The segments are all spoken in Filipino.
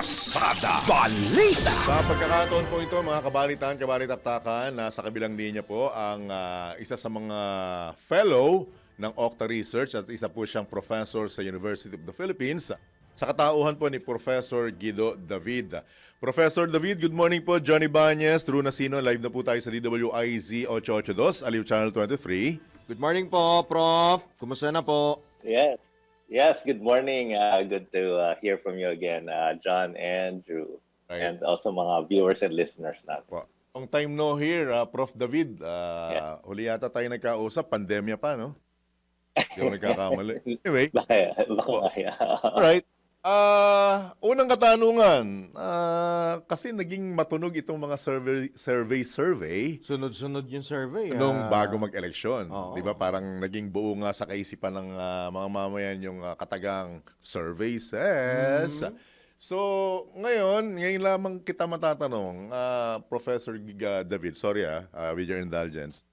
Pasada Balita. Sa pagkakataon po ito, mga kabalitan, kabalitaktakan, nasa kabilang linya po ang ah, isa sa mga fellow ng Octa Research at isa po siyang professor sa University of the Philippines. Sa katauhan po ni Professor Guido David. Professor David, good morning po. Johnny Banyes, True Nasino, live na po tayo sa DWIZ 882, Aliw Channel 23. Good morning po, Prof. Kumusta na po? Yes. Yes, good morning. Uh, good to uh, hear from you again, uh, John and Drew. Right. And also mga viewers and listeners natin. Po. Long time no here, ah, Prof. David. Ah, Yeah. Huli yata tayo nagkausap, pandemya pa, no? Hindi ako nagkakamali. Anyway, Baka, baka yeah. Alright. Ah, unang katanungan, ah, kasi naging matunog itong mga survey survey survey Sunod-sunod yung survey. nung ah. bago mag-eleksyon. Oo. 'Di ba? Parang naging buo nga sa kaisipan ng ah, mga mamayan yung ah, katagang survey says. So, ngayon, ngayon lamang kita matatanong, ah, Professor Giga David, sorry ah, ah, with your indulgence.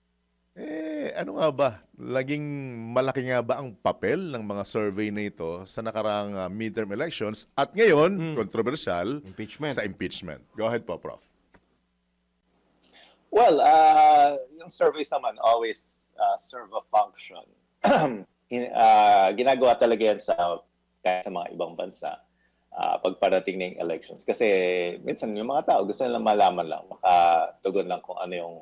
Eh, ano nga ba? Laging malaki nga ba ang papel ng mga survey na ito sa nakaraang ah, midterm elections at ngayon, controversial, Impeachment. sa impeachment? Go ahead po, Prof. Well, uh, yung surveys naman always uh, serve a function. In- uh, ginagawa talaga yan sa, kahit sa mga ibang bansa uh, pagparating ng elections. Kasi minsan yung mga tao gusto nilang malaman lang, makatugon lang kung ano yung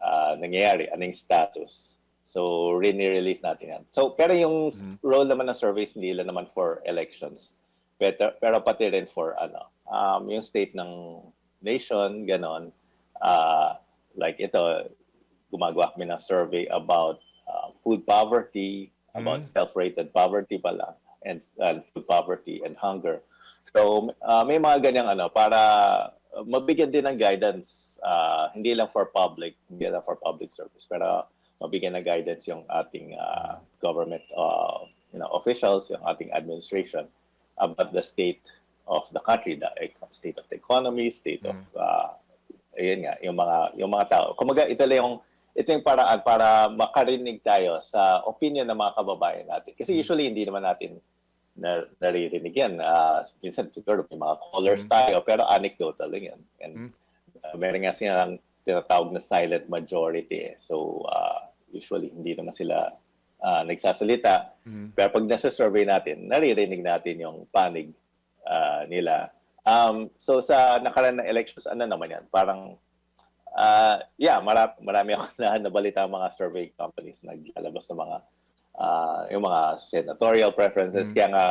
uh, nangyayari, ano yung status. So, rini-release natin yan. So, pero yung role naman ng surveys, hindi lang naman for elections. Pero, pero pati rin for ano, um, yung state ng nation, ganon. Uh, like ito, gumagawa kami ng survey about uh, food poverty, about self-rated poverty pala, and, and food poverty and hunger. So, uh, may mga ganyang ano, para uh, mabigyan din ng guidance, uh, hindi lang for public, hindi lang for public service, pero mabigyan ng guidance yung ating uh, government uh, you know, officials, yung ating administration about the state of the country, the state of the economy, state of uh, ayun nga, yung mga yung mga tao. Kumaga ito lang yung ito yung paraan para makarinig tayo sa opinion ng mga kababayan natin. Kasi usually hindi naman natin na, naririnig yan. Ah, minsan siguro may mga callers tayo, pero anecdotal lang yan. And uh, meron nga silang tinatawag na silent majority. eh. So uh, usually hindi naman sila ah, nagsasalita. Pero pag nasa survey natin, naririnig natin yung panig ah, nila. Um, so sa nakaraan na elections, ano naman yan? Parang, ah, yeah, marami, marami ako na nabalita ang mga survey companies naglalabas ng mga ah, yung mga senatorial preferences. Kaya nga,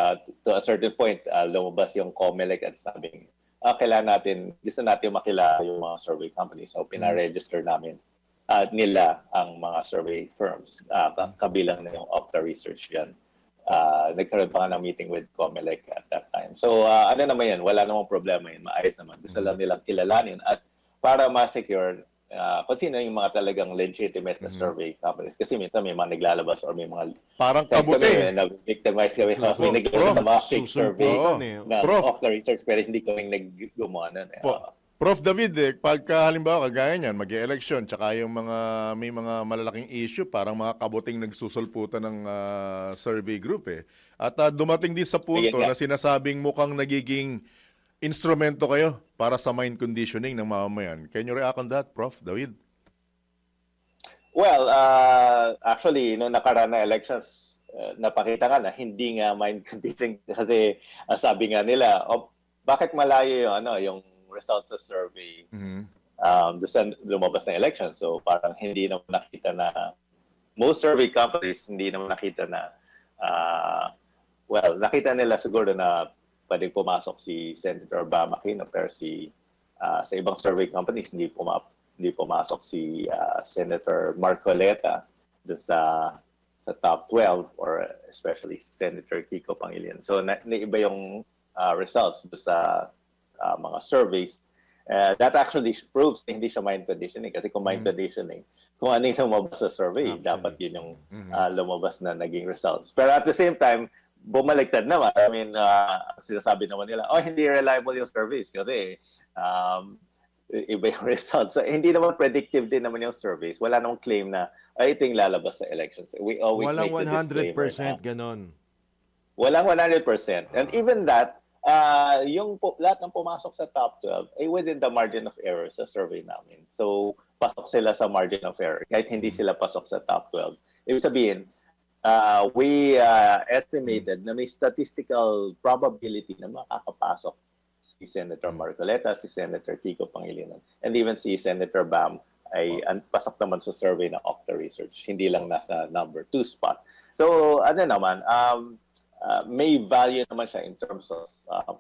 to a certain point, ah, lumabas yung COMELEC at sabing, ah, kailangan natin, gusto natin makilala yung mga survey companies. So, pinaregister namin ah, nila ang mga survey firms. Ka- kabilang na yung Opta Research yan. Ah, nagkaroon pa nga ng meeting with Comelec at that time. So, ah, ano naman yan? Wala namang problema yun. Maayos naman. Gusto lang nilang kilalanin. At para ma-secure, ah, kung sino yung mga talagang legitimate na survey companies. Kasi minsan may mga naglalabas or may mga Parang kabuti. kami, na-victimize kami. Opo, may naglabas prof, sa mga fake survey eh. na Prof. off the research pero hindi kami nag-gumawa nun. Eh. Po, Prof. David, eh, pagka halimbawa kagaya niyan, mag-election, tsaka yung mga, may mga malalaking issue, parang mga kabuting nagsusulputan ng ah, survey group eh. At ah, dumating din sa punto na sinasabing mukhang nagiging instrumento kayo para sa mind conditioning ng mamamayan. Can you react on that, Prof. David? Well, uh, actually, noong nakaraan na elections, uh, napakita nga na hindi nga mind conditioning kasi uh, sabi nga nila, oh, bakit malayo yung, ano, yung results sa survey Mhm. um, doon lumabas na election. So parang hindi naman nakita na, most survey companies hindi naman nakita na, uh, well, nakita nila siguro na pwedeng pumasok si Senator Bamakino pero si uh, sa ibang survey companies hindi puma hindi pumasok si uh, Senator Marcoleta doon sa sa top 12 or especially Senator Kiko Pangilinan. So na, naiba yung uh, results doon sa uh, mga surveys. Uh, that actually proves na hindi siya mind conditioning kasi kung mind conditioning, kung ano yung lumabas sa survey, Absolutely. dapat yun yung uh, lumabas na naging results. Pero at the same time, bumaliktad naman. I mean, uh, sinasabi naman nila, oh, hindi reliable yung surveys kasi um, iba yung results. So, hindi naman predictive din naman yung surveys. Wala namang claim na, ay, ito yung lalabas sa elections. We always Walang make the disclaimer 100% na, ganon. Walang 100%. And even that, ah yung po, lahat ng pumasok sa top 12 ay within the margin of error sa survey namin. So, pasok sila sa margin of error kahit hindi sila pasok sa top 12. Ibig sabihin, uh, we uh, estimated na may statistical probability na makakapasok si Senator Marcoleta, si Senator Kiko Pangilinan, and even si Senator Bam ay an- pasok naman sa survey ng Octa Research, hindi lang nasa number two spot. So, ano naman, um, uh, may value naman siya in terms of, uh,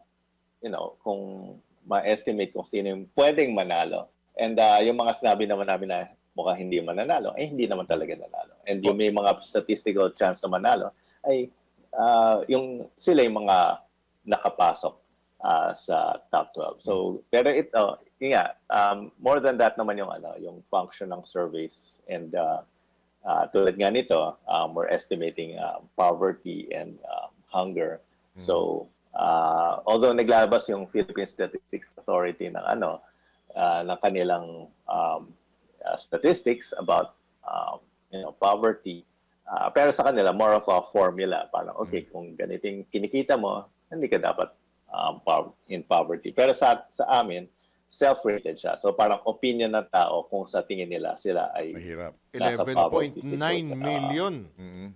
you know, kung ma-estimate kung sino yung pwedeng manalo. And uh, yung mga sinabi naman namin na mukhang hindi mananalo, eh hindi naman talaga nanalo. And yung may mga statistical chance na manalo, ay uh, yung sila yung mga nakapasok uh, sa top 12. So, pero ito, yun nga, um, more than that naman yung ano, yung function ng surveys and uh, uh, tulad nga nito, um, we're estimating uh, poverty and um, hunger. So, uh, although naglalabas yung Philippine Statistics Authority ng ano, uh, ng kanilang um, uh, statistics about um, you know, poverty, uh, pero sa kanila more of a formula, parang okay, kung ganiting kinikita mo, hindi ka dapat um, in poverty. Pero sa sa amin, self-rated siya. So parang opinion ng tao kung sa tingin nila sila ay Mahirap. Nasa poverty 11.9 situation. million Mhm.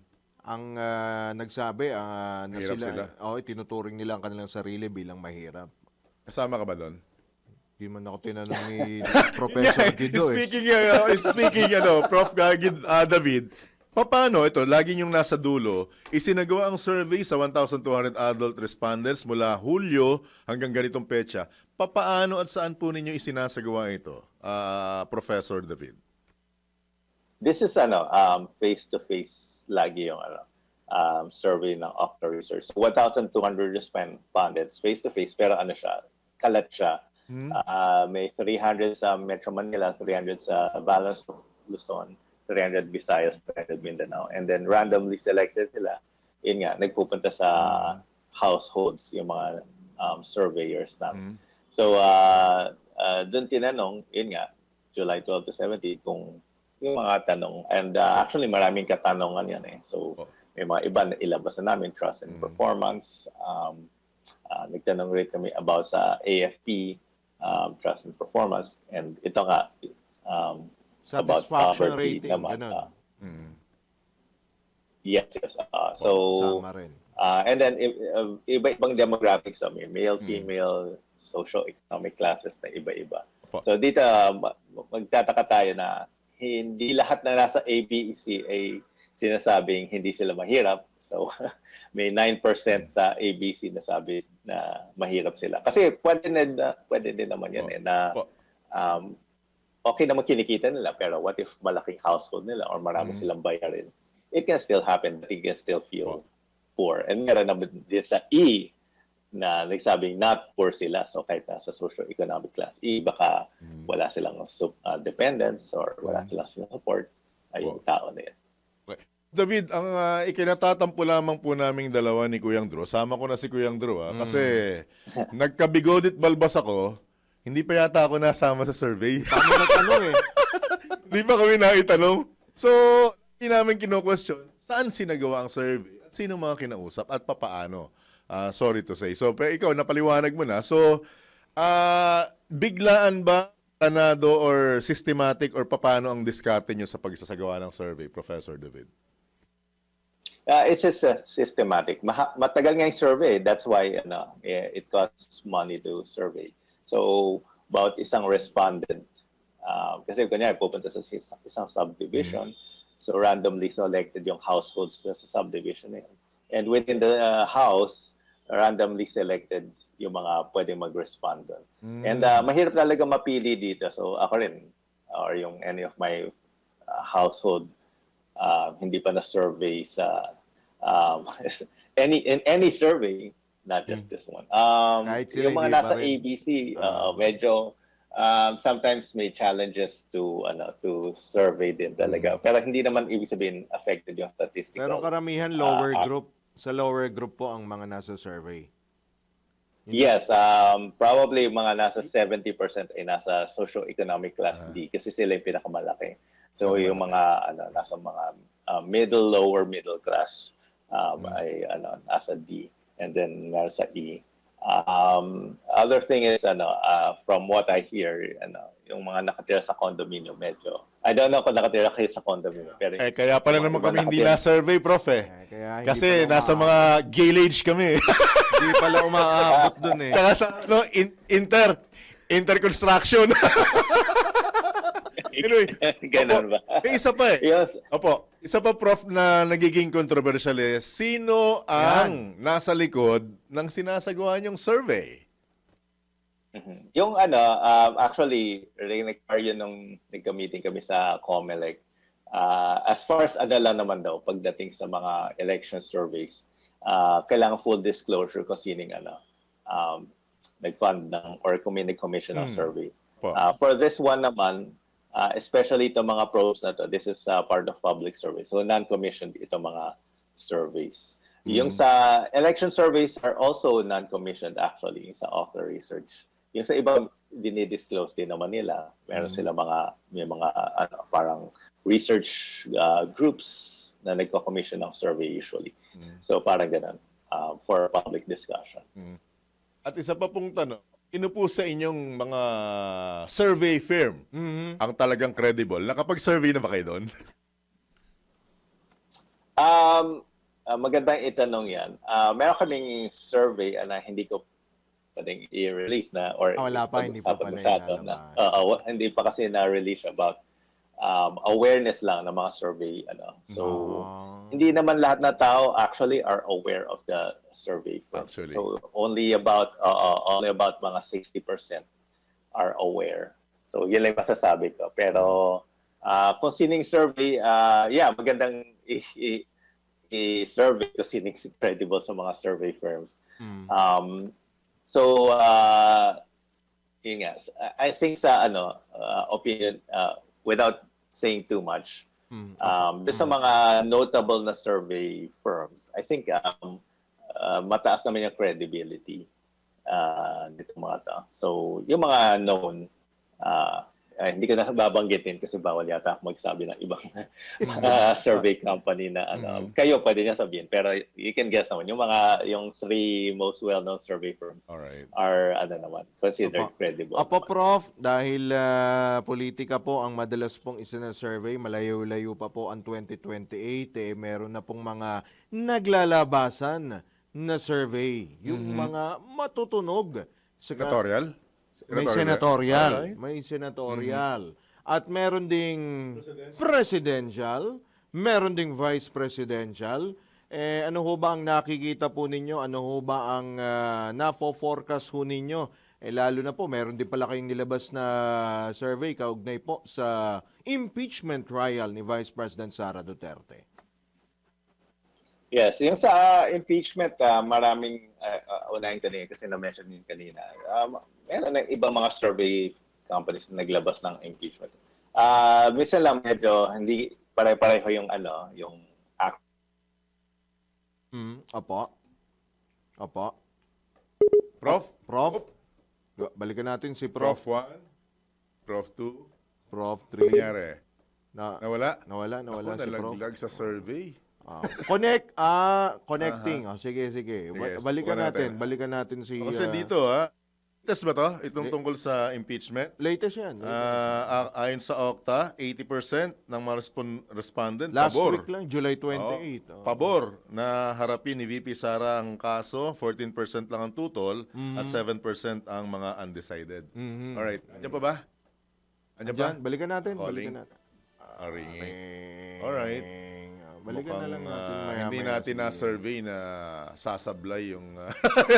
ang ah, nagsabi ah, na Mahirap sila, sila. oh, tinuturing nila ang kanilang sarili bilang mahirap. Kasama ka ba doon? Hindi man ako tinanong ni Professor Guido eh. speaking, uh, speaking, ano, Prof. Gagid, uh, David, paano ito, lagi yung nasa dulo, isinagawa ang survey sa 1,200 adult respondents mula Hulyo hanggang ganitong petsa. Papaano at saan po ninyo isinasagawa ito, uh, Professor David? This is ano, um, face-to-face lagi yung ano, um, survey ng Octa Research. 1,200 respondents face-to-face, pero ano siya, kalat siya. Ah, may 300 sa Metro Manila, 300 sa Valence Luzon, 300 Visayas, 300 Mindanao. And then randomly selected sila. Yun nga, nagpupunta sa households, yung mga um, surveyors namin. So, uh, uh, doon tinanong, yun nga, July 12 to 17, kung yung mga tanong. And uh, actually, maraming katanungan yan eh. So, Oh. may mga iba na ilabas na namin, trust and performance. Um, uh, nagtanong rin kami about sa AFP, um, trust and performance. And ito nga, um, about Satisfaction poverty rating, naman. ganun. Uh, Mm. yes, yes. Uh, so, Sama rin. Uh, and then i- uh, iba-ibang demographics may male, female, socio-economic classes na iba-iba. Opo. So dito uh, ma- magtataka tayo na hindi lahat na nasa ABC ay sinasabing hindi sila mahirap. So may 9% sa ABC na sabi na mahirap sila. Kasi pwede din, na, pwede din naman yan eh, na Opo. um, okay naman kinikita nila pero what if malaking household nila or marami Mm. silang bayarin? It can still happen but it can still feel Opo. poor. And meron naman din sa E na nagsabing not poor sila. So kahit nasa socio-economic class E, baka wala silang uh, dependents or wala silang support ay yung tao na yan. David, ang uh, ikinatatampo lamang po naming dalawa ni Kuyang Drew, sama ko na si Kuyang Drew ah, kasi nagkabigodit balbas ako, hindi pa yata ako nasama sa survey. Kami nagtanong eh. Hindi pa kami naitanong. So, hindi namin kino-question, saan sinagawa ang survey? At sino mga kinausap? At papaano? Ah, sorry to say. So, pero ikaw, napaliwanag mo na. So, ah, biglaan ba, tanado or systematic or papaano ang diskarte nyo sa pagsasagawa ng survey, Professor David? Uh, it's just uh, systematic. Maha- matagal nga yung survey. That's why ano, eh, it costs money to survey. So, about isang respondent. Uh, kasi kunyari, pupunta sa isang subdivision. So, randomly selected yung households na sa subdivision na yun. And within the uh, house, randomly selected yung mga pwedeng mag-respond doon. And uh, mahirap talaga mapili dito. So, ako rin, or yung any of my uh, household uh, hindi pa na-survey sa um, any in any survey, not just this one. Um, Kahit sila yung mga hindi pa nasa rin. ABC, uh, medyo um, sometimes may challenges to ano to survey din talaga. Pero hindi naman ibig sabihin affected yung statistical. Pero karamihan lower Ah, ah. group. Sa lower group po ang mga nasa survey. Yes, um, probably mga nasa 70% ay nasa socio-economic class D kasi sila yung pinakamalaki. So yung mga ano nasa mga uh, middle lower middle class um, ay ano nasa D and then meron sa E Um, other thing is, ano, uh, from what I hear, ano, yung mga nakatira sa condominium, medyo, I don't know kung nakatira kayo sa condominium, pero Eh, kaya pala naman kami hindi nakatira- na-survey, prof eh. Eh, kaya Kasi nasa mga gale age kami. Hindi pala umaabot dun eh. Kaya sa ano, in- inter, interconstruction. anyway, Ganun opo, ba? May isa pa eh. Yes. Opo, isa pa prof na nagiging controversial eh, sino ang nasa likod ng sinasagawa niyong survey? Mhm. Yung ano, um, actually, yun nung nagka-meeting kami sa COMELEC. Uh, as far as ano lang naman daw, pagdating sa mga election surveys, uh, kailangan full disclosure kung sining ano, um, nag-fund ng or kung may nag-commission ng Hmm. survey. Po. Uh, for this one naman, uh, especially itong mga probes na to, this is uh, part of public survey. So non-commissioned itong mga surveys. Yung sa election surveys are also non-commissioned actually, yung sa author research. Yung sa iba, dinidisclose din naman nila. Meron sila mga, may mga uh, ano, parang research uh, groups na nagko-commission ng survey usually. So parang ganun, uh, for public discussion. At isa pa pong tanong, sino po sa inyong mga survey firm Mhm. ang talagang credible? Nakapag-survey na ba kayo doon? Um, uh, magandang itanong yan. Uh, meron kaming survey uh, na hindi ko pwedeng i-release na or Ah, wala pa, hindi pa pala masyado na, Oo, wa- hindi pa kasi na-release about um, awareness lang ng mga survey. Ano. So, Ah. hindi naman lahat na tao actually are aware of the survey firm. Actually. So, only about uh, only about mga 60% are aware. So, yun lang masasabi ko. Pero, uh, kung sining survey, uh, yeah, magandang i- i- i-survey kung sining credible sa mga survey firms. Mm. Um, so, uh, yun nga, I think sa ano, uh, opinion, uh, without saying too much, Mm. um, doon sa mga notable na survey firms, I think um, uh, mataas naman yung credibility uh, nito mga to. So, yung mga known, uh, eh, hindi ko na babanggitin kasi bawal yata ako magsabi ng ibang uh, survey company na ano. Kayo pwede niya sabihin, pero you can guess naman. Yung mga, yung three most well-known survey firms Alright. are, ano naman, considered Opo. credible. Apo naman. Prof, dahil ah, politika po ang madalas pong isa na survey, malayo-layo pa po ang 2028, eh, meron na pong mga naglalabasan na survey. Yung mga matutunog. Sa, Senatorial? May Senatorial. Alright. May senatorial. At meron ding presidential, meron ding vice presidential. Eh, ano ho ba ang nakikita po ninyo? Ano ho ba ang uh, nafo-forecast ho ninyo? Eh, lalo na po, meron din pala kayong nilabas na survey kaugnay po sa impeachment trial ni Vice President Sara Duterte. Yes, yung sa impeachment, ah, maraming uh, uh, unahin kanina kasi na-mention yun kanina. Um, meron ng ibang mga survey companies na naglabas ng impeachment. Ah, minsan lang medyo hindi pare-pareho yung ano, yung act. Hmm, opo. Opo. Prof? Prof? Balikan natin si Prof Prof. 1? Prof 2? Prof 3. Nangyari? Na, Nawala? nawala, nawala Ako, si Prof. nalaglag sa survey. Ah, connect, ah, connecting. Oh, sige, sige. Ba- Sige, balikan subukan natin. natin. balikan natin si... Kasi ah, dito ha, latest ba to? Itong tungkol sa impeachment? Latest yan. Ah, a- ayon sa Okta, 80% ng mga respon- respondent Last pabor. week lang, July 28. Oo, oh. Pabor na harapin ni VP Sara ang kaso, 14% lang ang tutol at 7% ang mga undecided. Mhm. Alright, andyan pa ba? Andyan pa? Andyan, balikan natin. Calling. Balikan natin. Ah, ringing. Eh, Alright. Balikan na lang natin ah, maya hindi maya natin na-survey na sasablay yung ah,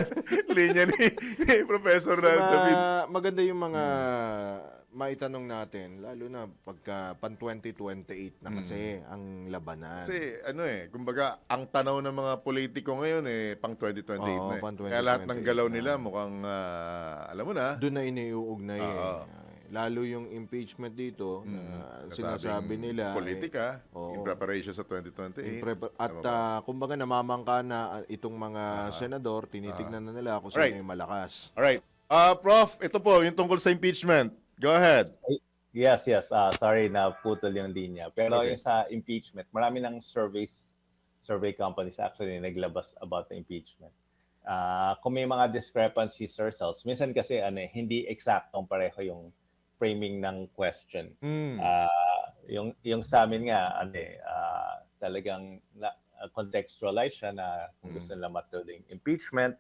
linya ni, ni Professor na Ma- David. maganda yung mga maitanong natin, lalo na pagka pan 2028 na kasi ang labanan. Hmm. Kasi ano eh, kumbaga, ang tanaw ng mga politiko ngayon eh, pang 2028 Oo, na eh. pang Kaya lahat ng 2028 galaw na. nila mukhang, ah, alam mo na, Doon na iniuugnay eh. Lalo yung impeachment dito na kasabing sinasabi nila. eh, politika oo. in preparation sa 2028. Yung prep- at ah, kumbaga namamangka na ah, itong mga senador, tinitignan na nila kung sino yung malakas. Alright. Ah, Prof, ito po, yung tungkol sa impeachment. Go ahead. Yes, yes. Ah, sorry na putol yung linya. Pero Okay. yung sa impeachment, marami ng surveys, survey companies actually naglabas about the impeachment. Ah, kung may mga discrepancies results, minsan kasi ano, eh, hindi eksaktong pareho yung framing ng question. Mm. Ah, yung yung sa amin nga ano eh, ah, talagang na, ah, contextualize siya na kung Mm. gusto nila matuloy impeachment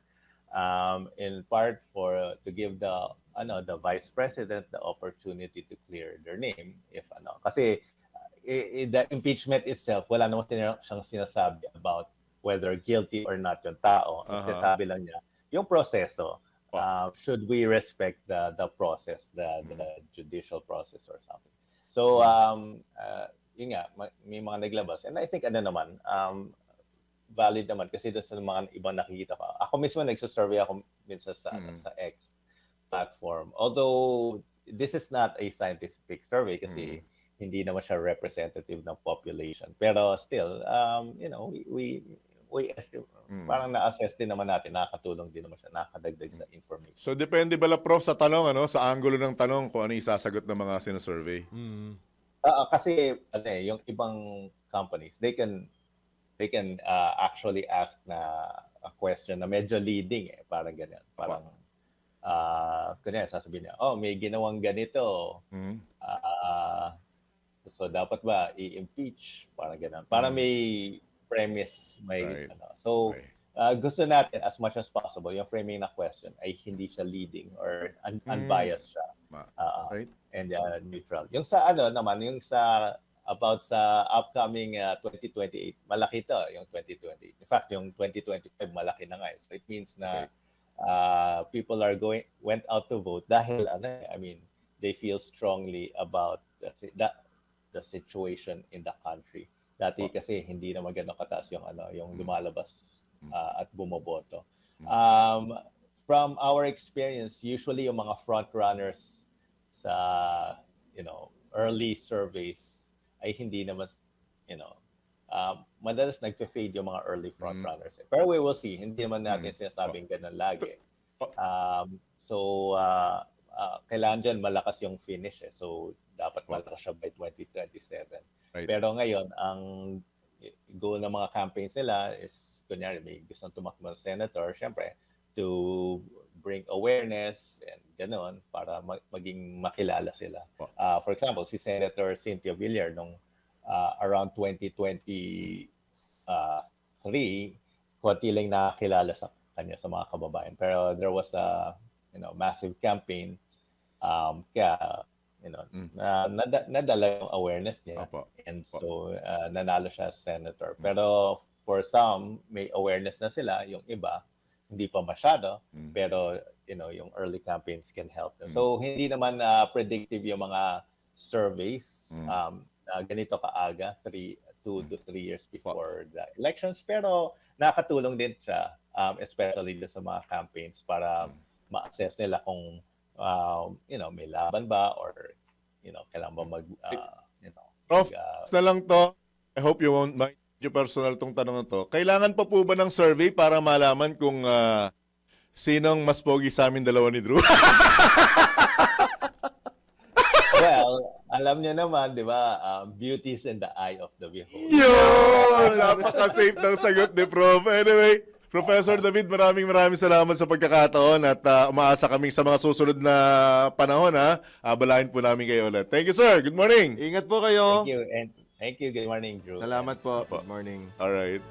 um, in part for to give the ano the vice president the opportunity to clear their name if ano kasi uh, the impeachment itself wala naman tin- siyang sinasabi about whether guilty or not yung tao Aha. sinasabi lang niya yung proseso uh, should we respect the the process the the judicial process or something so um uh, yun nga ma- may mga naglabas and I think ano naman um valid naman kasi doon sa mga ibang nakikita ko. Ako mismo nagsa-survey ako minsan sa Mm. sa X platform. Although this is not a scientific survey kasi hindi naman siya representative ng population. Pero still, um, you know, we we, estimate, Mm. parang na-assess din naman natin, nakakatulong din naman siya, nakakadagdag sa information. So depende bala prof sa tanong ano, sa angulo ng tanong kung ano isasagot ng mga sinasurvey. Mm. Ah, kasi ano eh, yung ibang companies, they can they can uh, actually ask na a question na medyo leading eh, parang ganyan. Parang ah kunyari sasabihin niya, "Oh, may ginawang ganito. Mm. ah so dapat ba i-impeach?" Parang ganyan. Para Mm. may premise, may Right. ano. So Okay. ah, gusto natin as much as possible yung framing na question ay hindi siya leading or un- Mm. unbiased siya. Ah, Right? and uh, neutral. Yung sa ano naman, yung sa about sa upcoming uh, 2028, malaki to, yung 2028. In fact, yung 2025 malaki na nga. eh. So it means na uh, people are going went out to vote dahil ano, eh, I mean, they feel strongly about the, that the situation in the country. Dati Oh. kasi hindi naman gano'ng kataas yung ano, yung Mm. lumalabas Mm. uh, at bumoboto. Mm. Um, from our experience, usually yung mga front runners sa you know early surveys ay hindi naman you know um, madalas nagfe-fade yung mga early front Mm. runners. eh. Pero we will see. Hindi naman natin Mm. sinasabing ganun lagi. Oh. Um, so uh, uh, kailangan dyan malakas yung finish eh. So dapat Oh. malakas siya by 2027. Right. Pero ngayon ang goal ng mga campaigns nila is kunyari may gustong tumakbo ng senator, syempre to bring awareness and gano'n para ma- maging makilala sila. Uh, for example, si Senator Cynthia Villar nung uh, around 2023, uh, konti lang nakakilala sa kanya sa mga kababayan. Pero there was a you know massive campaign um kaya you know Mm. na, nada- nadala yung awareness niya Apo. and so uh, nanalo siya as senator. Pero for some may awareness na sila, yung iba hindi pa masyado Mm. pero you know yung early campaigns can help them. Mm. So hindi naman uh, predictive yung mga surveys Mm. um na ganito kaaga, three, two Mm. to three years before the elections pero nakatulong din siya um, especially sa mga campaigns para Mm. ma-assess nila kung um, you know may laban ba or you know kailangan ba mag uh, you know Prof, mag, uh, na lang to. I hope you won't mind medyo personal tong tanong to. Kailangan pa po ba ng survey para malaman kung ah, sinong mas pogi sa amin dalawa ni Drew? well alam niyo naman di ba um, beauty is in the eye of the beholder Yun! Napaka-safe ng sagot ni Prof. Anyway, Professor David, maraming maraming salamat sa pagkakataon at ah, umaasa kaming sa mga susunod na panahon ha. Abalahin po namin kayo ulit. Thank you, sir. Good morning. Ingat po kayo. thank you and thank you good morning Drew Salamat po. Good morning. All right.